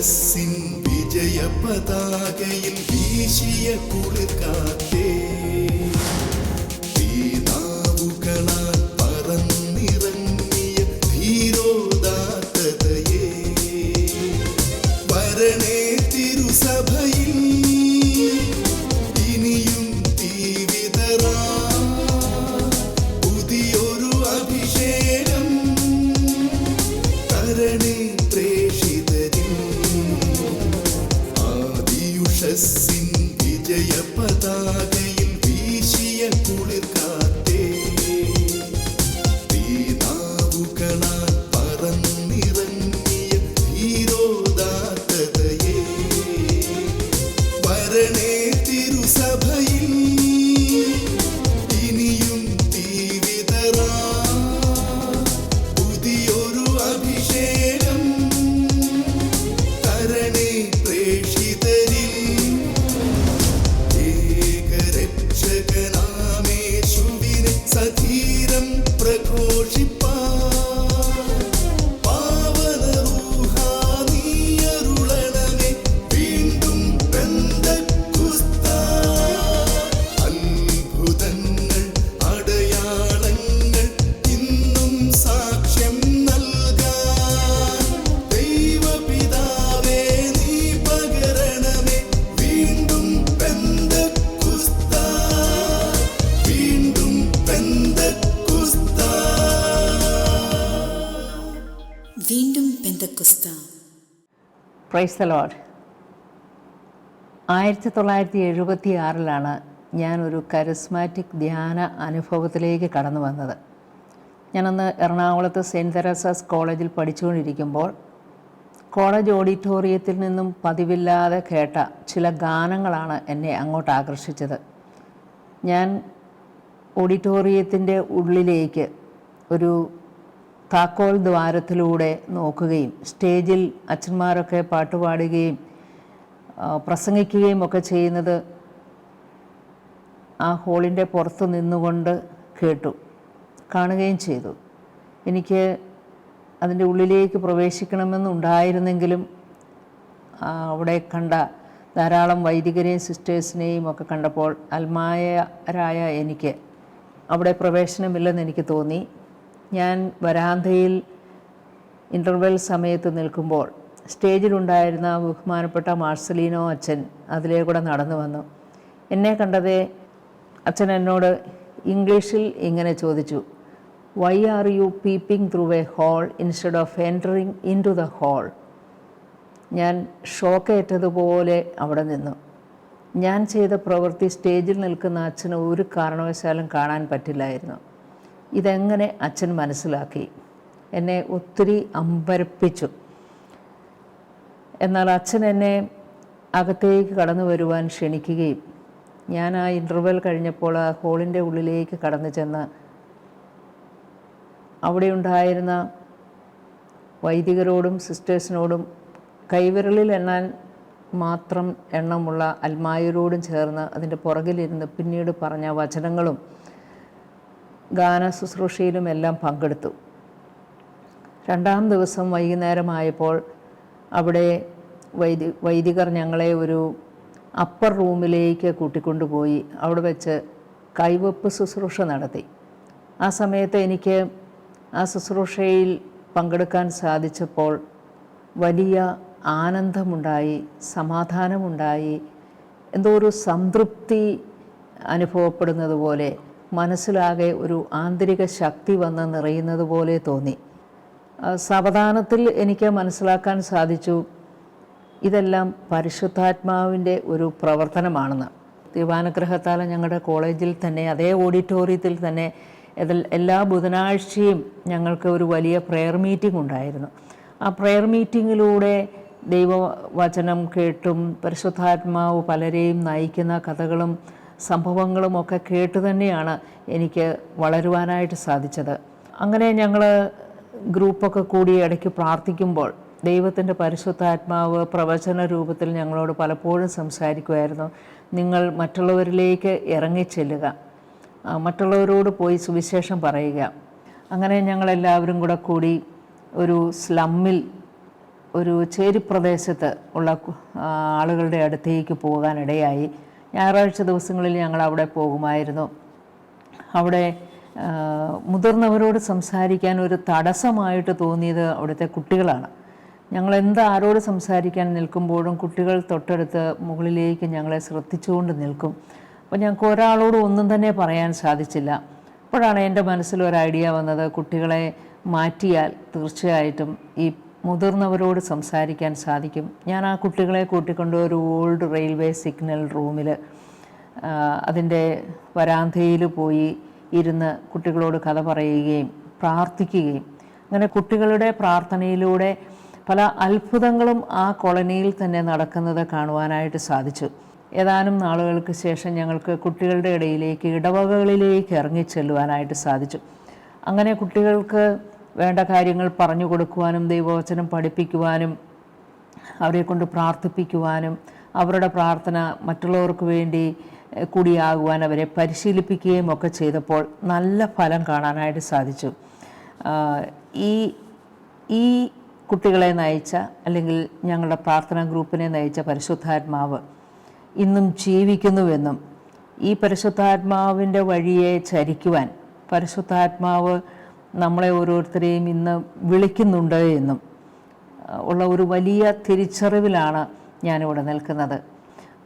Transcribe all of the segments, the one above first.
ആദിയുഷസ്സിൻ വിജയ പതാകയിൽ വീശിയ കുളിർക്കാറ്റേ കുളിർക്കാറ്റേ സധീരം പ്രഘോഷിപ്പാ price തലോഡ് load ആയിരത്തി തൊള്ളായിരത്തി എഴുപത്തി ആറിലാണ് ഞാനൊരു കരിസ്മാറ്റിക് ധ്യാന അനുഭവത്തിലേക്ക് കടന്നു വന്നത്. ഞാനന്ന് എറണാകുളത്ത് സെന്റ് തെരേസാസ് കോളേജിൽ പഠിച്ചുകൊണ്ടിരിക്കുമ്പോൾ കോളേജ് ഓഡിറ്റോറിയത്തിൽ നിന്നും പതിവില്ലാതെ കേട്ട ചില ഗാനങ്ങളാണ് എന്നെ അങ്ങോട്ട് ആകർഷിച്ചത്. ഞാൻ ഓഡിറ്റോറിയത്തിന്റെ ഉള്ളിലേക്ക് ഒരു താക്കോൽ ദ്വാരത്തിലൂടെ നോക്കുകയും സ്റ്റേജിൽ അച്ഛന്മാരൊക്കെ പാട്ടുപാടുകയും പ്രസംഗിക്കുകയും ഒക്കെ ചെയ്യുന്നത് ആ ഹോളിന്റെ പുറത്ത് നിന്നുകൊണ്ട് കേട്ടു കാണുകയും ചെയ്തു. എനിക്ക് അതിന്റെ ഉള്ളിലേക്ക് പ്രവേശിക്കണമെന്നുണ്ടായിരുന്നെങ്കിലും അവിടെ കണ്ട ധാരാളം വൈദികരെയും സിസ്റ്റേഴ്സിനെയും ഒക്കെ കണ്ടപ്പോൾ അൽമായരായ എനിക്ക് അവിടെ പ്രവേശനമില്ലെന്ന് എനിക്ക് തോന്നി. ഞാൻ വരാന്തയിൽ ഇന്റർവെൽ സമയത്ത് നിൽക്കുമ്പോൾ സ്റ്റേജിലുണ്ടായിരുന്ന ബഹുമാനപ്പെട്ട മാർസലീനോ അച്ഛൻ അതിലേ കൂടെ നടന്നു വന്നു. എന്നെ കണ്ടതേ അച്ഛൻ എന്നോട് ഇംഗ്ലീഷിൽ ഇങ്ങനെ ചോദിച്ചു why are you peeping through a hole instead of entering in to the hole ഞാൻ ഷോക്കേറ്റതുപോലെ അവിടെ നിന്നു. ഞാൻ ചെയ്ത പ്രവൃത്തി സ്റ്റേജിൽ നിൽക്കുന്ന അച്ഛന് ഒരു കാരണവശാലും കാണാൻ പറ്റില്ലായിരുന്നു. ഇതെങ്ങനെ അച്ഛൻ മനസ്സിലാക്കി? എന്നെ ഒത്തിരി അമ്പരപ്പിച്ചു. എന്നാൽ അച്ഛൻ എന്നെ അകത്തേക്ക് കടന്നു വരുവാൻ ക്ഷണിക്കുകയും ഞാൻ ആ ഇന്റർവെൽ കഴിഞ്ഞപ്പോൾ ആ ഹോളിന്റെ ഉള്ളിലേക്ക് കടന്നു ചെന്ന് അവിടെ ഉണ്ടായിരുന്ന വൈദികരോടും സിസ്റ്റേഴ്സിനോടും കൈവിരലിൽ എണ്ണാൻ മാത്രം എണ്ണമുള്ള അൽമായരോടും ചേർന്ന് അതിന്റെ പുറകിലിരുന്ന് പിന്നീട് പറഞ്ഞ വചനങ്ങളും ഗാന ശുശ്രൂഷയിലും എല്ലാം പങ്കെടുത്തു. രണ്ടാം ദിവസം വൈകുന്നേരമായപ്പോൾ അവിടെ വൈദി വൈദികർ ഞങ്ങളെ ഒരു അപ്പർ റൂമിലേക്ക് കൂട്ടിക്കൊണ്ടുപോയി അവിടെ വെച്ച് കൈവപ്പ് ശുശ്രൂഷ നടത്തി. ആ സമയത്ത് എനിക്ക് ആ ശുശ്രൂഷയിൽ പങ്കെടുക്കാൻ സാധിച്ചപ്പോൾ വലിയ ആനന്ദമുണ്ടായി സമാധാനമുണ്ടായി എന്തോ ഒരു സംതൃപ്തി അനുഭവപ്പെടുന്നത് പോലെ മനസ്സിലാകെ ഒരു ആന്തരിക ശക്തി വന്ന് നിറയുന്നത് പോലെ തോന്നി. സാവധാനത്തിൽ എനിക്ക് മനസ്സിലാക്കാൻ സാധിച്ചു. ഇതെല്ലാം പരിശുദ്ധാത്മാവിന്റെ ഒരു പ്രവർത്തനമാണെന്ന്. ദൈവാനുഗ്രഹത്താൽ ഞങ്ങളുടെ കോളേജിൽ തന്നെ അതേ ഓഡിറ്റോറിയത്തിൽ തന്നെ എല്ലാ ബുധനാഴ്ചയും ഞങ്ങൾക്ക് ഒരു വലിയ പ്രെയർ മീറ്റിംഗ് ഉണ്ടായിരുന്നു. ആ പ്രെയർ മീറ്റിങ്ങിലൂടെ ദൈവവചനം കേട്ടും പരിശുദ്ധാത്മാവ് പലരെയും നയിക്കുന്ന കഥകളും സംഭവങ്ങളും ഒക്കെ കേട്ട് തന്നെയാണ് എനിക്ക് വളരുവാനായിട്ട് സാധിച്ചത്. അങ്ങനെ ഞങ്ങൾ ഗ്രൂപ്പൊക്കെ കൂടി ഇടയ്ക്ക് പ്രാർത്ഥിക്കുമ്പോൾ ദൈവത്തിന്റെ പരിശുദ്ധാത്മാവ് പ്രവചന രൂപത്തിൽ ഞങ്ങളോട് പലപ്പോഴും സംസാരിക്കുമായിരുന്നു. നിങ്ങൾ മറ്റുള്ളവരിലേക്ക് ഇറങ്ങിച്ചെല്ലുക. മറ്റുള്ളവരോട് പോയി സുവിശേഷം പറയുക. അങ്ങനെ ഞങ്ങളെല്ലാവരും കൂടെ കൂടി ഒരു സ്ലമ്മിൽ ഒരു ചേരിപ്രദേശത്ത് ഉള്ള ആളുകളുടെ അടുത്തേക്ക് പോകാനിടയായി. ഞായറാഴ്ച ദിവസങ്ങളിൽ ഞങ്ങൾ അവിടെ പോകുമായിരുന്നു. അവിടെ മുതിർന്നവരോട് സംസാരിക്കാൻ ഒരു തടസ്സമായിട്ട് തോന്നിയത് അവിടുത്തെ കുട്ടികളാണ്. ഞങ്ങൾ എന്ത് ആരോട് സംസാരിക്കാൻ നിൽക്കുമ്പോഴും കുട്ടികൾ തൊട്ടടുത്ത് മുകളിലേക്ക് ഞങ്ങളെ ശ്രദ്ധിച്ചുകൊണ്ട് നിൽക്കും. അപ്പോൾ ഞങ്ങൾക്ക് ഒരാളോടും ഒന്നും തന്നെ പറയാൻ സാധിച്ചില്ല. അപ്പോഴാണ് എന്റെ മനസ്സിൽ ഒരു ഐഡിയ വന്നത് കുട്ടികളെ മാറ്റിയാൽ തീർച്ചയായിട്ടും ഈ മുതിർന്നവരോട് സംസാരിക്കാൻ സാധിക്കും. ഞാൻ ആ കുട്ടികളെ കൂട്ടിക്കൊണ്ട് ഒരു ഓൾഡ് റെയിൽവേ സിഗ്നൽ റൂമിൽ അതിന്റെ വരാന്തയിൽ പോയി ഇരുന്ന് കുട്ടികളോട് കഥ പറയുകയും പ്രാർത്ഥിക്കുകയും അങ്ങനെ കുട്ടികളുടെ പ്രാർത്ഥനയിലൂടെ പല അത്ഭുതങ്ങളും ആ കോളനിയിൽ തന്നെ നടക്കുന്നത് കാണുവാനായിട്ട് സാധിച്ചു. ഏതാനും നാളുകൾക്ക് ശേഷം ഞങ്ങൾക്ക് കുട്ടികളുടെ ഇടയിലേക്ക് ഇടവകകളിലേക്ക് ഇറങ്ങിച്ചെല്ലുവാനായിട്ട് സാധിച്ചു. അങ്ങനെ കുട്ടികൾക്ക് വേണ്ട കാര്യങ്ങൾ പറഞ്ഞു കൊടുക്കുവാനും ദൈവവചനം പഠിപ്പിക്കുവാനും അവരെ കൊണ്ട് പ്രാർത്ഥിപ്പിക്കുവാനും അവരുടെ പ്രാർത്ഥന മറ്റുള്ളവർക്ക് വേണ്ടി കൂടിയാകുവാൻ അവരെ പരിശീലിപ്പിക്കുകയും ഒക്കെ ചെയ്തപ്പോൾ നല്ല ഫലം കാണാനായിട്ട് സാധിച്ചു. ഈ ഈ കുട്ടികളെ നയിച്ച അല്ലെങ്കിൽ ഞങ്ങളുടെ പ്രാർത്ഥനാ ഗ്രൂപ്പിനെ നയിച്ച പരിശുദ്ധാത്മാവ് ഇന്നും ജീവിക്കുന്നുവെന്നും ഈ പരിശുദ്ധാത്മാവിന്റെ വഴിയെ ചരിക്കുവാൻ പരിശുദ്ധാത്മാവ് നമ്മളെ ഓരോരുത്തരെയും ഇന്ന് വിളിക്കുന്നുണ്ട് എന്നും ഉള്ള ഒരു വലിയ തിരിച്ചറിവിലാണ് ഞാനിവിടെ നിൽക്കുന്നത്.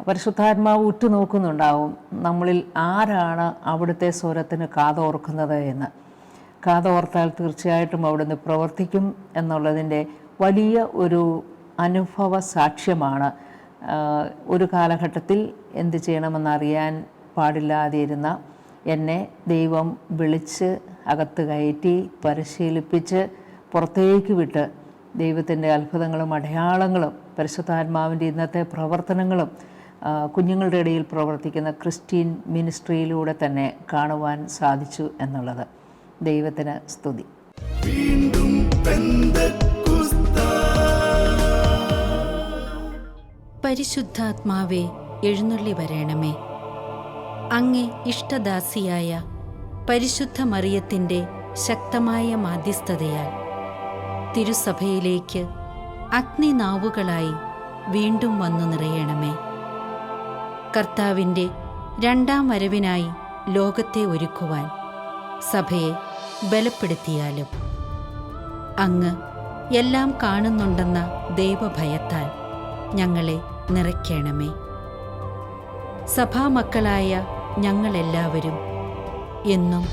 പരിശുദ്ധാത്മാവ് ഉറ്റുനോക്കുന്നുണ്ടാവും നമ്മളിൽ ആരാണ് അവിടുത്തെ സ്വരത്തിന് കാതോർക്കുന്നത് എന്ന്. കാതോർത്താൽ തീർച്ചയായിട്ടും അവിടുന്ന് പ്രവർത്തിക്കും എന്നുള്ളതിന്റെ വലിയ ഒരു അനുഭവ സാക്ഷ്യമാണ്. ഒരു കാലഘട്ടത്തിൽ എന്ത് ചെയ്യണമെന്നറിയാൻ പാടില്ലാതിരുന്ന എന്നെ ദൈവം വിളിച്ച് അകത്ത് കയറ്റി പരിശീലിപ്പിച്ച് പുറത്തേക്ക് വിട്ട് ദൈവത്തിന്റെ അത്ഭുതങ്ങളും അടയാളങ്ങളും പരിശുദ്ധാത്മാവിന്റെ ഇന്നത്തെ പ്രവർത്തനങ്ങളും കുഞ്ഞുങ്ങളുടെ ഇടയിൽ പ്രവർത്തിക്കുന്ന ക്രിസ്ത്യൻ മിനിസ്ട്രിയിലൂടെ തന്നെ കാണുവാൻ സാധിച്ചു എന്നുള്ളത്. ദൈവത്തിന് സ്തുതി. വീണ്ടും പരിശുദ്ധാത്മാവെ എഴുന്നള്ളി വരേണമേ. അങ്ങേ ഇഷ്ടദാസിയായ പരിശുദ്ധ മറിയത്തിന്റെ ശക്തമായ മാധ്യസ്ഥതയാൽ തിരുസഭയിലേക്ക് അഗ്നിനാവുകളായി വീണ്ടും വന്നു നിറയണമേ. കർത്താവിന്റെ രണ്ടാം വരവിനായി ലോകത്തെ ഒരുക്കുവാൻ സഭയെ ബലപ്പെടുത്തിയാലും അങ്ങ് എല്ലാം കാണുന്നുണ്ടെന്ന ദൈവഭയത്താൽ ഞങ്ങളെ നിറയ്ക്കണമേ. സഭാമക്കളായ ഞങ്ങളെല്ലാവരും എന്നും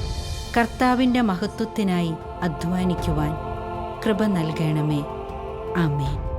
കർത്താവിന്റെ മഹത്വത്തിനായി അധ്വാനിക്കുവാൻ കൃപ നൽകണമേ. ആമേൻ.